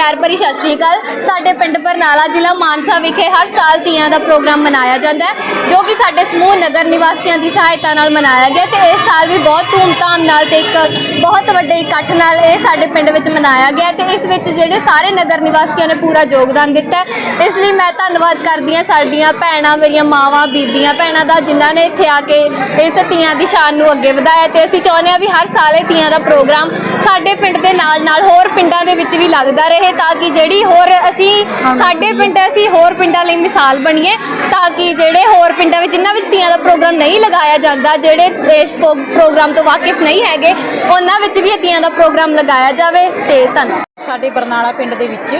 ਪਿਆਰ ਭਰੀ ਸਤਿ ਸ਼੍ਰੀ ਅਕਾਲ। ਸਾਡੇ ਪਿੰਡ ਬਰਨਾਲਾ ਜ਼ਿਲ੍ਹਾ ਮਾਨਸਾ ਵਿਖੇ ਹਰ ਸਾਲ ਤੀਆਂ ਦਾ ਪ੍ਰੋਗਰਾਮ ਮਨਾਇਆ ਜਾਂਦਾ ਹੈ, ਜੋ ਕਿ ਸਾਡੇ ਸਮੂਹ ਨਗਰ ਨਿਵਾਸੀਆਂ ਦੀ ਸਹਾਇਤਾ ਨਾਲ ਮਨਾਇਆ ਗਿਆ ਤੇ ਇਸ ਸਾਲ ਵੀ ਬਹੁਤ ਧੂਮਧਾਮ ਨਾਲ ਤੇ ਇੱਕ ਬਹੁਤ ਵੱਡੇ ਇਕੱਠ ਨਾਲ ਇਹ ਸਾਡੇ ਪਿੰਡ ਵਿੱਚ ਮਨਾਇਆ ਗਿਆ ਤੇ ਇਸ ਵਿੱਚ ਜਿਹੜੇ ਸਾਰੇ ਨਗਰ ਨਿਵਾਸੀਆਂ ਨੇ ਪੂਰਾ ਯੋਗਦਾਨ ਦਿੱਤਾ ਇਸ ਲਈ ਮੈਂ ਧੰਨਵਾਦ ਕਰਦੀ ਹਾਂ ਸਾਡੀਆਂ ਭੈਣਾਂ, ਮੇਰੀਆਂ ਮਾਵਾਂ, ਬੀਬੀਆਂ, ਭੈਣਾਂ ਦਾ, ਜਿਨ੍ਹਾਂ ਨੇ ਇੱਥੇ ਆ ਕੇ ਇਸ ਤੀਆਂ ਦੀ ਸ਼ਾਨ ਨੂੰ ਅੱਗੇ ਵਧਾਇਆ ਤੇ ਅਸੀਂ ਚਾਹੁੰਦੇ ਹਾਂ ਵੀ ਹਰ ਸਾਲ ਇਹ ਤੀਆਂ ਦਾ ਪ੍ਰੋਗਰਾਮ ਸਾਡੇ ਪਿੰਡ ਦੇ ਨਾਲ ਨਾਲ ਹੋਰ ਪਿੰਡਾਂ ਦੇ ਵਿੱਚ ਵੀ ਲੱਗਦਾ ਰਹੇ। ਤਾਂ ਕਿ ਜਿਹੜੀ ਹੋਰ ਅਸੀਂ ਸਾਡੇ ਪਿੰਡ ਅਸੀਂ ਹੋਰ ਪਿੰਡਾਂ ਲਈ ਮਿਸਾਲ ਬਣੀਏ ਤਾਂ ਕਿ ਜਿਹੜੇ ਹੋਰ ਪਿੰਡਾਂ ਵਿੱਚ ਜਿਨ੍ਹਾਂ ਵਿੱਚ ਤੀਆਂ ਦਾ ਪ੍ਰੋਗਰਾਮ ਨਹੀਂ ਲਗਾਇਆ ਜਾਂਦਾ ਜਿਹੜੇ ਇਸ ਪ੍ਰੋ- ਪ੍ਰੋਗਰਾਮ ਤੋਂ ਵਾਕਿਫ ਨਹੀਂ ਹੈਗੇ ਉਹਨਾਂ ਵਿੱਚ ਵੀ ਤੀਆਂ ਦਾ ਪ੍ਰੋਗਰਾਮ ਲਗਾਇਆ ਜਾਵੇ ਤੇ ਧੰਨਵਾਦ ਸਾਡੇ ਬਰਨਾਲਾ ਪਿੰਡ ਦੇ ਵਿੱਚ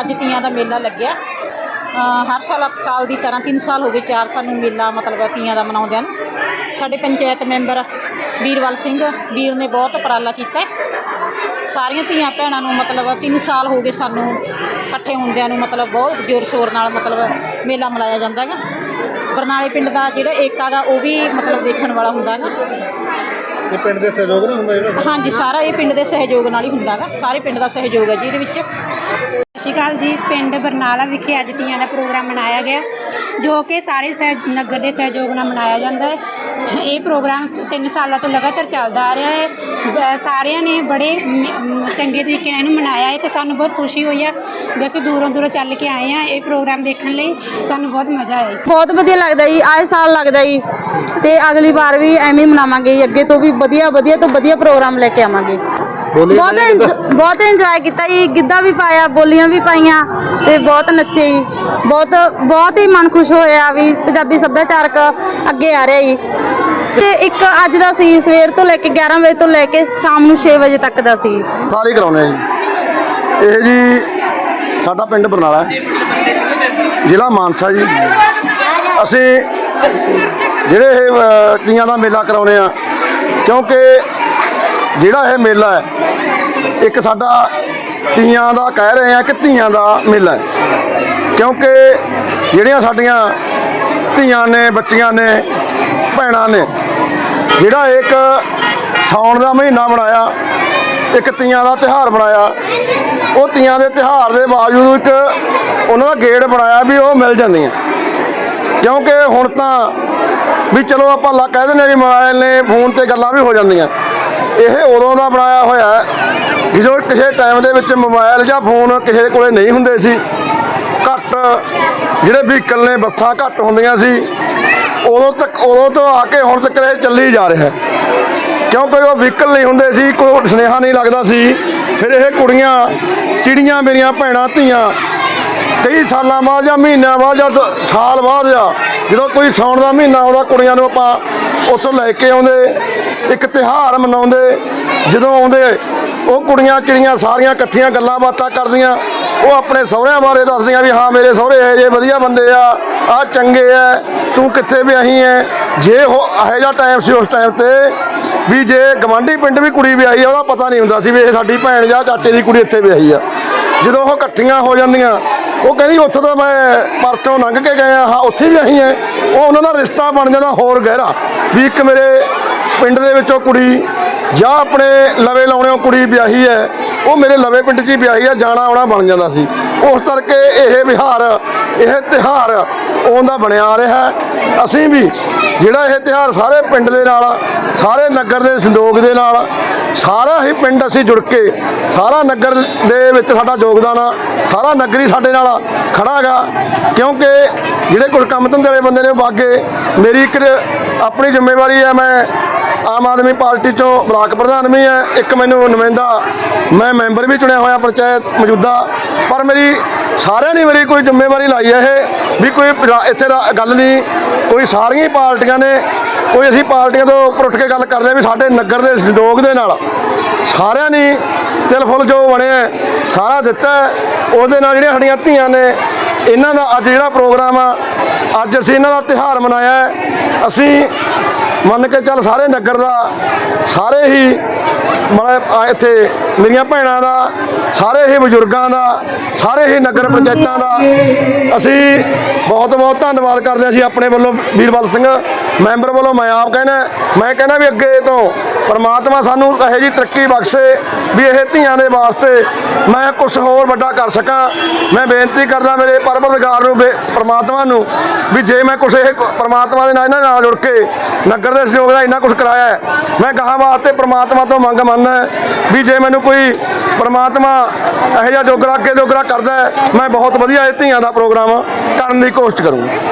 ਅੱਜ ਤੀਆਂ ਦਾ ਮੇਲਾ ਲੱਗਿਆ। ਹਰ ਸਾਲ ਸਾਲ ਦੀ ਤਰ੍ਹਾਂ 3 ਸਾਲ ਹੋ ਗਏ 4 ਸਾਲ ਨੂੰ ਮੇਲਾ ਮਤਲਬ ਤੀਆਂ ਦਾ ਮਨਾਉਂਦੇ ਹਨ ਸਾਡੇ ਪੰਚਾਇਤ ਮੈਂਬਰ ਵੀਰਵਲ ਸਿੰਘ ਵੀਰ ਨੇ ਬਹੁਤ ਉਪਰਾਲਾ ਕੀਤਾ। ਸਾਰੀਆਂ ਧੀਆਂ ਭੈਣਾਂ ਨੂੰ ਮਤਲਬ 3 ਸਾਲ ਹੋ ਗਏ ਸਾਨੂੰ ਇਕੱਠੇ ਹੁੰਦਿਆਂ ਨੂੰ ਮਤਲਬ ਬਹੁਤ ਜ਼ੋਰ ਸ਼ੋਰ ਨਾਲ ਮਤਲਬ ਮੇਲਾ ਮਨਾਇਆ ਜਾਂਦਾ ਹੈਗਾ। ਬਰਨਾਲੇ ਪਿੰਡ ਦਾ ਜਿਹੜਾ ਏਕਾ ਗਾ ਉਹ ਵੀ ਮਤਲਬ ਦੇਖਣ ਵਾਲਾ ਹੁੰਦਾ ਹੈਗਾ। ਇਹ ਪਿੰਡ ਦੇ ਸਹਿਯੋਗ ਨਾਲ ਹੁੰਦਾ ਜਿਹੜਾ ਹਾਂਜੀ ਸਾਰਾ ਇਹ ਪਿੰਡ ਦੇ ਸਹਿਯੋਗ ਨਾਲ ਹੀ ਹੁੰਦਾ ਹੈਗਾ। ਸਾਰੇ ਪਿੰਡ ਦਾ ਸਹਿਯੋਗ ਹੈ ਜੀ ਇਹਦੇ ਵਿੱਚ। ਸ਼੍ਰੀ ਅਕਾਲ ਜੀ, ਪਿੰਡ ਬਰਨਾਲਾ ਵਿਖੇ ਅੱਜ ਤੀਆਂ ਦਾ ਪ੍ਰੋਗਰਾਮ ਮਨਾਇਆ ਗਿਆ, ਜੋ ਕਿ ਸਾਰੇ ਸਹਿ, ਨਗਰ ਦੇ ਸਹਿਯੋਗ ਨਾਲ ਮਨਾਇਆ ਜਾਂਦਾ ਹੈ। ਇਹ ਪ੍ਰੋਗਰਾਮ 3 ਸਾਲਾਂ ਤੋਂ ਲਗਾਤਾਰ ਚੱਲਦਾ ਆ ਰਿਹਾ ਹੈ। ਬ- ਸਾਰਿਆਂ ਨੇ ਬੜੇ ਮ- ਮ- ਚੰਗੇ ਤਰੀਕੇ ਨਾਲ ਇਹਨੂੰ ਮਨਾਇਆ ਹੈ ਤੇ ਸਾਨੂੰ ਬਹੁਤ ਖੁਸ਼ੀ ਹੋਈ ਆ। ਵੀ ਅਸੀਂ ਦੂਰੋਂ ਦੂਰੋਂ ਚੱਲ ਕੇ ਆਏ ਹਾਂ ਇਹ ਪ੍ਰੋਗਰਾਮ ਦੇਖਣ ਲਈ। ਸਾਨੂੰ ਬਹੁਤ ਮਜ਼ਾ ਆਇਆ ਬਹੁਤ ਵਧੀਆ ਲੱਗਦਾ ਜੀ ਆਏ ਸਾਲ ਲੱਗਦਾ ਜੀ। ਤੇ ਅਗਲੀ ਵਾਰ ਵੀ ਐਵੇਂ ਹੀ ਮਨਾਵਾਂਗੇ ਜੀ, ਅੱਗੇ ਤੋਂ ਵੀ ਵਧੀਆ ਵਧੀਆ ਤੋਂ ਵਧੀਆ ਪ੍ਰੋਗਰਾਮ ਲੈ ਕੇ ਆਵਾਂਗੇ। ਬੋਲੀ ਬਹੁਤ ਇੰਜ- ਬਹੁਤ ਇੰਜੋਏ ਕੀਤਾ ਜੀ ਗਿੱਧਾ ਵੀ ਪਾਇਆ ਬੋਲੀਆਂ ਵੀ ਪਾਈਆਂ ਤੇ ਬਹੁਤ ਨੱਚੇ ਜੀ। ਬਹੁਤ ਬਹੁਤ ਹੀ ਮਨ ਖੁਸ਼ ਹੋਇਆ ਵੀ ਪੰਜਾਬੀ ਸੱਭਿਆਚਾਰਕ ਅੱਗੇ ਆ ਰਿਹਾ ਜੀ। ਤੇ ਇੱਕ ਅੱਜ ਦਾ ਸੀ ਸਵੇਰ ਤੋਂ ਲੈ ਕੇ 11 ਵਜੇ ਤੋਂ ਲੈ ਕੇ ਸ਼ਾਮ ਨੂੰ 6 ਵਜੇ ਤੱਕ ਦਾ ਸੀ। ਸਾਰੇ ਆ ਜੀ? ਇਹ ਜੀ ਸਾਡਾ ਪਿੰਡ ਬਰਨਾਲਾ ਹੈ। ਜ਼ਿਲ੍ਹਾ ਮਾਨਸਾ ਜੀ। ਅਸੀਂ ਜਿਹੜੇ ਇਹ ਅ, ਤੀਆਂ ਦਾ ਮੇਲਾ ਕਰਾਉਂਦੇ ਆ ਕਿਉਂਕਿ ਜਿਹੜਾ ਇਹ ਮੇਲਾ ਹੈ, ਇੱਕ ਸਾਡਾ ਤੀਆਂ ਦਾ ਕਹਿ ਰਹੇ ਆ ਕਿ ਧੀਆਂ ਦਾ ਮੇਲਾ ਹੈ। ਕਿਉਂਕਿ ਜਿਹੜੀਆਂ ਸਾਡੀਆਂ ਧੀਆਂ ਨੇ, ਬੱਚੀਆਂ ਨੇ, ਭੈਣਾਂ ਨੇ, ਜਿਹੜਾ ਇੱਕ ਸਾਉਣ ਦਾ ਮਹੀਨਾ ਬਣਾਇਆ ਇੱਕ ਤੀਆਂ ਦਾ ਤਿਹਾਰ ਬਣਾਇਆ ਉਹ ਤੀਆਂ ਦੇ ਤਿਹਾਰ ਦੇ ਬਾਵਜੂਦ ਇੱਕ ਉਹਨਾਂ ਦਾ ਗੇੜ ਬਣਾਇਆ ਵੀ ਉਹ ਮਿਲ ਜਾਂਦੀਆਂ। ਕਿਉਂਕਿ ਹੁਣ ਤਾਂ ਵੀ ਚਲੋ ਆਪਾਂ ਲਾ ਕਹਿ ਦਿੰਦੇ ਹਾਂ ਵੀ ਮੋਬਾਈਲ ਨੇ, ਫੋਨ ਤੇ ਗੱਲਾਂ ਵੀ ਹੋ ਜਾਂਦੀਆਂ। ਇਹ ਉਦੋਂ ਦਾ ਬਣਾਇਆ ਹੋਇਆ ਹੈ ਵੀ ਕਿਸੇ ਟਾਈਮ ਦੇ ਵਿੱਚ ਮੋਬਾਈਲ ਜਾਂ ਫੋਨ ਕਿਸੇ ਕੋਲੇ ਨਹੀਂ ਹੁੰਦੇ ਸੀ। ਘੱਟ ਜਿਹੜੇ ਵਹੀਕਲ ਨੇ, ਬੱਸਾਂ ਘੱਟ ਹੁੰਦੀਆਂ ਸੀ। ਉਦੋਂ ਤੱਕ, ਉਦੋਂ ਤੋਂ ਆ ਕੇ ਹੁਣ ਤੱਕ ਇਹ ਚੱਲੀ ਜਾ ਰਿਹਾ ਕਿਉਂਕਿ ਉਹ ਵਹੀਕਲ ਨਹੀਂ ਹੁੰਦੇ ਸੀ, ਕੋਈ ਸੁਨੇਹਾ ਨਹੀਂ ਲੱਗਦਾ ਸੀ। ਫਿਰ ਇਹ ਕੁੜੀਆਂ, ਚਿੜੀਆਂ ਮੇਰੀਆਂ ਭੈਣਾਂ, ਧੀਆਂ, ਕਈ ਸਾਲਾਂ ਬਾਅਦ ਜਾਂ ਮਹੀਨਿਆਂ ਬਾਅਦ ਜਾਂ ਸਾਲ ਬਾਅਦ ਜਾਂ ਜਦੋਂ ਕੋਈ ਸਾਉਣ ਦਾ ਮਹੀਨਾ ਆਉਂਦਾ, ਕੁੜੀਆਂ ਨੂੰ ਆਪਾਂ ਉੱਥੋਂ ਲੈ ਕੇ ਆਉਂਦੇ, ਇੱਕ ਤਿਹਾਰ ਮਨਾਉਂਦੇ, ਜਦੋਂ ਆਉਂਦੇ, ਉਹ ਕੁੜੀਆਂ ਚਿੜੀਆਂ ਸਾਰੀਆਂ ਇਕੱਠੀਆਂ ਗੱਲਾਂ ਬਾਤਾਂ ਕਰਦੀਆਂ, ਉਹ ਆਪਣੇ ਸਹੁਰਿਆਂ ਬਾਰੇ ਦੱਸਦੀਆਂ ਵੀ ਹਾਂ, ਮੇਰੇ ਸਹੁਰੇ ਇਹ ਜੇ ਵਧੀਆ ਬੰਦੇ ਆ ਆ ਚੰਗੇ ਆ, ਤੂੰ ਕਿੱਥੇ ਵਿਆਹੀ ਐ? ਜੇ ਉਹ ਇਹੋ ਜਿਹਾ ਟਾਈਮ ਸੀ ਉਸ ਟਾਈਮ ਤੇ ਵੀ ਜੇ ਗਵਾਂਢੀ ਪਿੰਡ ਵੀ ਕੁੜੀ ਵਿਆਹੀ ਆ, ਉਹਦਾ ਪਤਾ ਨਹੀਂ ਹੁੰਦਾ ਸੀ ਵੀ ਇਹ ਸਾਡੀ ਭੈਣ ਜਾਂ ਚਾਚੇ ਦੀ ਕੁੜੀ ਇੱਥੇ ਵਿਆਹੀ ਆ। ਜਦੋਂ ਉਹ ਇਕੱਠੀਆਂ ਹੋ ਜਾਂਦੀਆਂ ਉਹ ਕਹਿੰਦੀ ਉੱਥੇ ਤਾਂ ਮੈਂ ਪਰਚੋਂ ਲੰਘ ਕੇ ਗਿਆ ਹਾਂ, ਉੱਥੇ ਵੀ ਆਹੀ ਹੈ ਉਹ ਉਹਨਾਂ ਦਾ ਰਿਸ਼ਤਾ ਬਣ ਜਾਂਦਾ ਹੋਰ ਗਹਿਰਾ। ਵੀ ਇੱਕ ਮੇਰੇ ਪਿੰਡ ਦੇ ਵਿੱਚੋਂ ਕੁੜੀ, ਜਾਂ ਆਪਣੇ ਲਵੇ ਲਾਉਣਿਓ ਕੁੜੀ ਵਿਆਹੀ ਹੈ ਉਹ ਮੇਰੇ ਲਵੇ ਪਿੰਡ 'ਚ ਹੀ ਵਿਆਹੀ ਹੈ ਜਾਣਾ ਆਉਣਾ ਬਣ ਜਾਂਦਾ ਸੀ। ਉਸ ਕਰਕੇ ਇਹ ਵਿਹਾਰ, ਇਹ ਤਿਹਾਰ ਉਹਦਾ ਬਣਿਆ ਆ ਰਿਹਾ। ਅਸੀਂ ਵੀ ਜਿਹੜਾ ਇਹ ਤਿਹਾਰ ਸਾਰੇ ਪਿੰਡ ਦੇ ਨਾਲ, ਸਾਰੇ ਨਗਰ ਦੇ ਸੰਦੋਗ ਦੇ ਨਾਲ ਸਾਰਾ ਹੀ ਪਿੰਡ ਅਸੀਂ ਜੁੜ ਕੇ ਸਾਰਾ ਨਗਰ ਦੇ ਵਿੱਚ ਸਾਡਾ ਯੋਗਦਾਨ ਆ, ਸਾਰਾ ਨਗਰ ਹੀ ਸਾਡੇ ਨਾਲ ਖੜਾ ਗਾ ਕਿਉਂਕਿ ਜਿਹੜੇ ਕੁਝ ਕੰਮ ਧੰਦੇ ਵਾਲੇ ਬੰਦੇ ਨੇ ਉਹ ਬਾਗੇ, ਮੇਰੀ ਇੱਕ ਆਪਣੀ ਜ਼ਿੰਮੇਵਾਰੀ ਹੈ, ਮੈਂ ਆਮ ਆਦਮੀ ਪਾਰਟੀ ਚੋਂ ਬਲਾਕ ਪ੍ਰਧਾਨ ਵੀ ਹੈ, ਇੱਕ ਮੈਨੂੰ ਨੁਮਾਇੰਦਾ, ਮੈਂ ਮੈਂਬਰ ਵੀ ਚੁਣਿਆ ਹੋਇਆ ਪੰਚਾਇਤ ਮੌਜੂਦਾ, ਪਰ ਮੇਰੀ ਸਾਰਿਆਂ ਨੇ ਮੇਰੀ ਕੋਈ ਜ਼ਿੰਮੇਵਾਰੀ ਲਾਈ ਹੈ ਇਹ, ਵੀ ਕੋਈ ਰਾ- ਇੱਥੇ ਰਾ- ਗੱਲ ਨਹੀਂ, ਕੋਈ ਸਾਰੀਆਂ ਪਾਰਟੀਆਂ ਨੇ ਕੋਈ ਅਸੀਂ ਪਾਰਟੀਆਂ ਤੋਂ ਉੱਪਰ ਉੱਠ ਕੇ ਗੱਲ ਕਰਦੇ ਹਾਂ ਵੀ ਸਾਡੇ ਨਗਰ ਦੇ ਸੰਯੋਗ ਦੇ ਨਾਲ ਸਾਰਿਆਂ ਨੇ ਤਿਲ ਫੁੱਲ ਜੋ ਬਣਿਆ ਸਾਰਾ ਦਿੱਤਾ ਉਹਦੇ ਨਾਲ ਜਿਹੜੀਆਂ ਸਾਡੀਆਂ ਧੀਆਂ ਨੇ, ਇਹਨਾਂ ਦਾ ਅੱਜ ਜਿਹੜਾ ਪ੍ਰੋਗਰਾਮ ਆ, ਅੱਜ ਅਸੀਂ ਇਹਨਾਂ ਦਾ ਤਿਹਾਰ ਮਨਾਇਆ ਅਸੀਂ ਮੰਨ ਕੇ ਚੱਲ ਸਾਰੇ ਨਗਰ ਦਾ ਸਾਰੇ ਹੀ ਮਤਲਬ ਇੱਥੇ ਮੇਰੀਆਂ ਭੈਣਾਂ ਦਾ, ਸਾਰੇ ਹੀ ਬਜ਼ੁਰਗਾਂ ਦਾ, ਸਾਰੇ ਹੀ ਨਗਰ ਪੰਚਾਇਤਾਂ ਦਾ, ਅਸੀਂ ਬਹੁਤ ਬਹੁਤ ਧੰਨਵਾਦ ਕਰਦੇ ਹਾਂ। ਅਸੀਂ ਆਪਣੇ ਵੱਲੋਂ ਵੀਰਬਲ ਸਿੰਘ, ਮੈਂਬਰ ਵੱਲੋਂ ਮੈਂ ਆਪ ਕਹਿਣਾ ਮੈਂ ਕਹਿੰਦਾ ਵੀ ਅੱਗੇ ਤੋਂ ਪਰਮਾਤਮਾ ਸਾਨੂੰ ਇਹੋ ਜੀ ਤਰੱਕੀ ਬਖਸ਼ੇ ਵੀ ਇਹ ਧੀਆਂ ਦੇ ਵਾਸਤੇ ਮੈਂ ਕੁਝ ਹੋਰ ਵੱਡਾ ਕਰ ਸਕਾਂ। ਮੈਂ ਬੇਨਤੀ ਕਰਦਾ ਮੇਰੇ ਪਰਵਰਦਗਾਰ ਨੂੰ ਬੇ- ਪ੍ਰਮਾਤਮਾ ਨੂੰ ਵੀ ਜੇ ਮੈਂ ਕੁਝ ਇਹ ਪਰਮਾਤਮਾ ਦੇ ਨਾਲ ਇਹਨਾਂ ਨਾਲ ਜੁੜ ਕੇ ਨਗਰ ਦੇ ਸਹਿਯੋਗ ਦਾ ਇੰਨਾ ਕੁਝ ਕਰਾਇਆ ਹੈ, ਮੈਂ ਗਾਹਾਂ ਵਾਸਤੇ ਪਰਮਾਤਮਾ ਤੋਂ ਮੰਗ ਮੰਨਦਾ ਵੀ ਜੇ ਮੈਨੂੰ ਕੋਈ ਪਰਮਾਤਮਾ ਇਹੋ ਜਿਹਾ ਜੋਗਰਾ ਅੱਗੇ ਜੋਗਰਾ ਕਰਦਾ ਮੈਂ ਬਹੁਤ ਵਧੀਆ ਇਹ ਧੀਆਂ ਦਾ ਪ੍ਰੋਗਰਾਮ ਕਰਨ ਦੀ ਕੋਸ਼ਿਸ਼ ਕਰੂੰਗਾ।